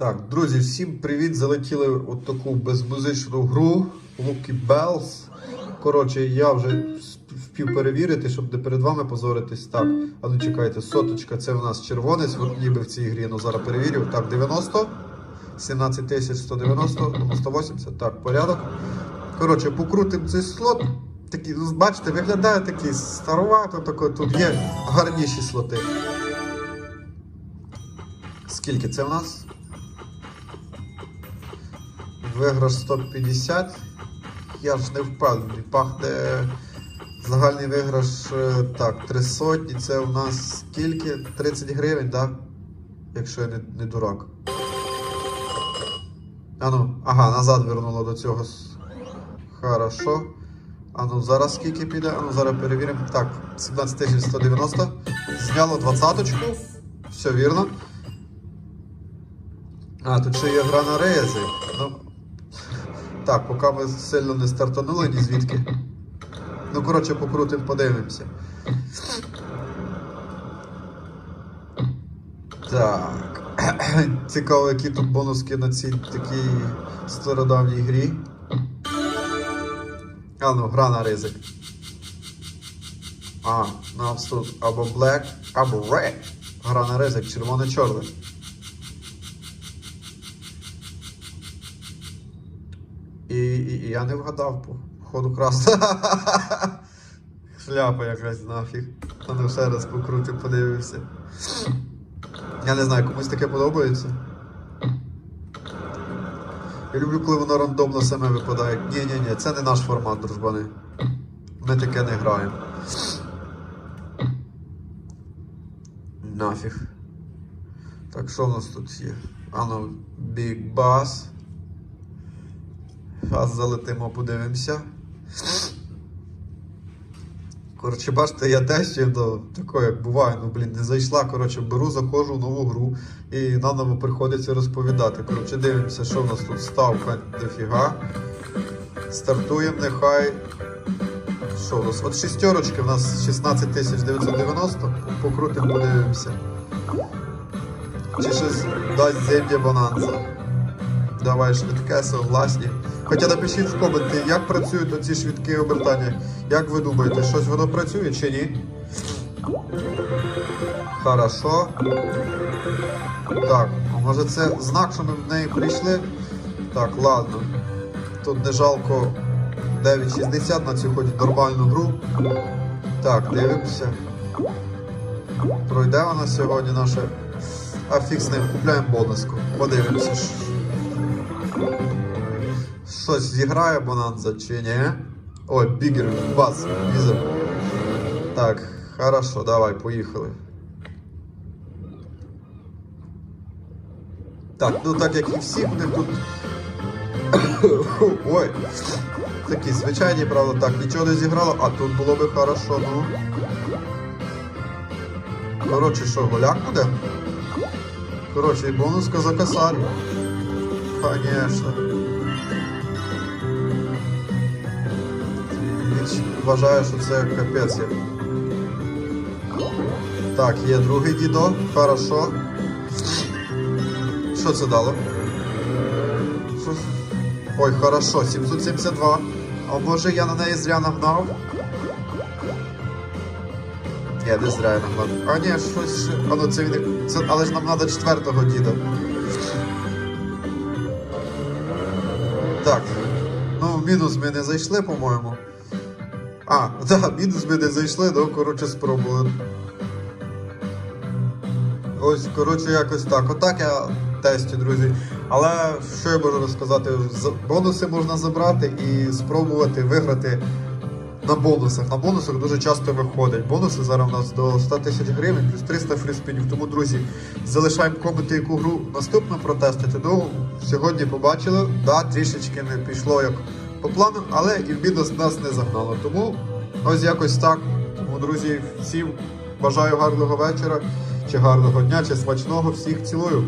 Так, друзі, всім привіт! Залетіли от таку безмузичну гру Lucky Bells. Коротше, я вже впів перевірити, щоб не перед вами позоритись. Так, а ну чекайте, соточка, це у нас червонець, ніби в цій грі, ну зараз перевірю. Так, 90, 17 тисяч 190, ну, 180, так, порядок. Коротше, покрутимо цей слот. Такий, ну, бачите, виглядає такий старовато, тако, тут є гарніші слоти. Скільки це у нас? Виграш 150. Я ж не впевнений. Пахне загальний виграш е, так, 3 сотні. Це у нас скільки? 30 гривень, так? Да? Якщо я не, не дурак. Ану, ага, назад вернуло до цього. Хорошо. Ану, зараз скільки піде? Ану, зараз перевіримо. Так, 17 190. Зняло двадцяточку. Все вірно. А, тут ще є гра на рейзи. Ну, так, поки ми сильно не стартанули ні звідки. Ну, коротше, покрутимо, подивимося. Так. Цікаво, які тут бонуски на цій такій стародавній грі. А ну, гра на ризик. А, нас тут або black, або red. Гра на ризик, червоне-чорне. І, і, і я не вгадав по ходу красна. Шляпа якась нафіг. А ну ще раз покрутим, подивився. Я не знаю, комусь таке подобається. Я люблю, коли воно рандомно саме випадає. Ні-ні-ні, це не наш формат, дружбани. Ми таке не граємо. Нафіг. Так, що в нас тут є? Ано, Big Bass. Зараз залетимо, подивимося. Коротше, бачите, я тестю до такого, буває, ну блін, не зайшла. Коротше, беру, заходжу в нову гру і наново приходиться розповідати. Коротше, дивимося, що в нас тут ставка дофіга. Стартуємо, нехай. Що у нас? От шістерочки, у нас 16 990. Покрутимо, подивимося. Чи щось дасть земля bonanza. Давай швидке, согласні. Хоча напишіть в коменти, як працюють оці швидкі обертання. Як ви думаєте, щось воно працює чи ні? Хорошо. Так, може це знак, що ми в неї прийшли? Так, ладно. Тут не жалко 9,60 на цю хоч нормальну гру. Так, дивимося. Пройде вона сьогодні наша. А фіг з ним, купляємо бонуску. Подивимося. Що- Щось зіграє Бонанза чи ні? Ой, бігер, бас, візер. Так, хорошо, давай, поїхали. Так, ну так як і всі вони тут. Ой. Такі звичайні, правда, так, нічого не зіграло, а тут було би хорошо, ну. Коротше, що, голяк буде? Коротше, і бонуска за косарь. Конечно. Вважаю, що це капець. є. Так, є другий дідо, хорошо. Що це дало? Що? Ой, хорошо, 772. А може я на неї зря нагнав? Я не зря я нагнав. А ні, щось. А ну це він. Це... Але ж нам треба четвертого діда. Так. Ну, в мінус ми не зайшли, по-моєму. А, так, мінус ми не зайшли, ну, коротше, спробували. Ось, коротше, якось так. Отак я тестю, друзі. Але що я можу розказати? Бонуси можна забрати і спробувати виграти на бонусах. На бонусах дуже часто виходять. Бонуси зараз у нас до 100 тисяч гривень, плюс 300 фріспінів. Тому, друзі, залишаємо коменти, яку гру наступно протестити. Ну, сьогодні побачили, да, трішечки не пішло як по плану, але і в мінус нас не загнало. Тому ось якось так. Тому, друзі, всім бажаю гарного вечора, чи гарного дня, чи смачного. Всіх цілую.